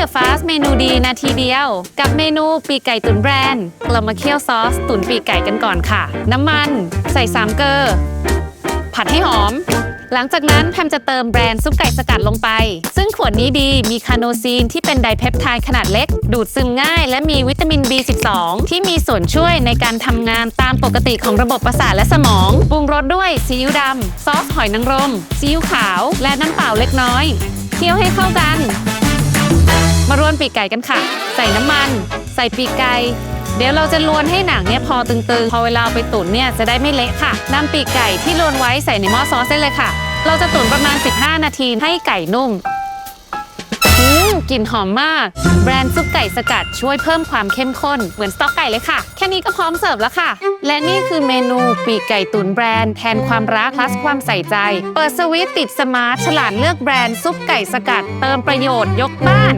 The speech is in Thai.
The Fast เมนูดีนาทีเดียว กับเมนูปีกไก่ตุ๋นแบรนด์ เรามาเคี่ยวซอส ตุ๋นปีกไก่กันก่อนค่ะ น้ำมัน ใส่สามเกลือผัดให้หอม หลังจากนั้นแพมจะเติมแบรนด์ซุปไก่สกัดลงไป ซึ่งขวดนี้ดีมีคาโนซีนที่เป็นไดเพปไทด์ขนาดเล็ก ดูดซึมง่าย และมีวิตามิน B12 ที่มีส่วนช่วยในการทำงานตามปกติของระบบประสาทและสมองปรุงรสด้วยซีอิ๊วดำซอสหอยนางรมซีอิ๊วขาว และน้ำเปล่าเล็กน้อย เคี่ยวให้เข้ากัน วนปีกไก่กันค่ะ ใส่น้ำมัน ใส่ปีกไก่เดี๋ยวเราจะลวนให้หนังเนี่ยพอตึงๆ พอเวลาไปตุ๋นเนี่ยจะได้ไม่เละค่ะนำปีกไก่ที่ลวนไว้ใส่ในหม้อซอสได้เลยค่ะ เราจะตุ๋นประมาณ 15 นาทีให้ไก่นุ่มอืมกลิ่นหอมมาก แบรนด์ซุปไก่สกัดช่วยเพิ่มความเข้มข้น เหมือนสต๊อกไก่เลยค่ะ แค่นี้ก็พร้อมเสิร์ฟแล้วค่ะ และนี่คือเมนูปีกไก่ตุ๋นแบรนด์แทนความรัก plus ความใส่ใจ เปิดสวิตติดสมาร์ทฉลาดเลือกแบรนด์ซุปไก่สกัด เติมประโยชน์ยกบ้าน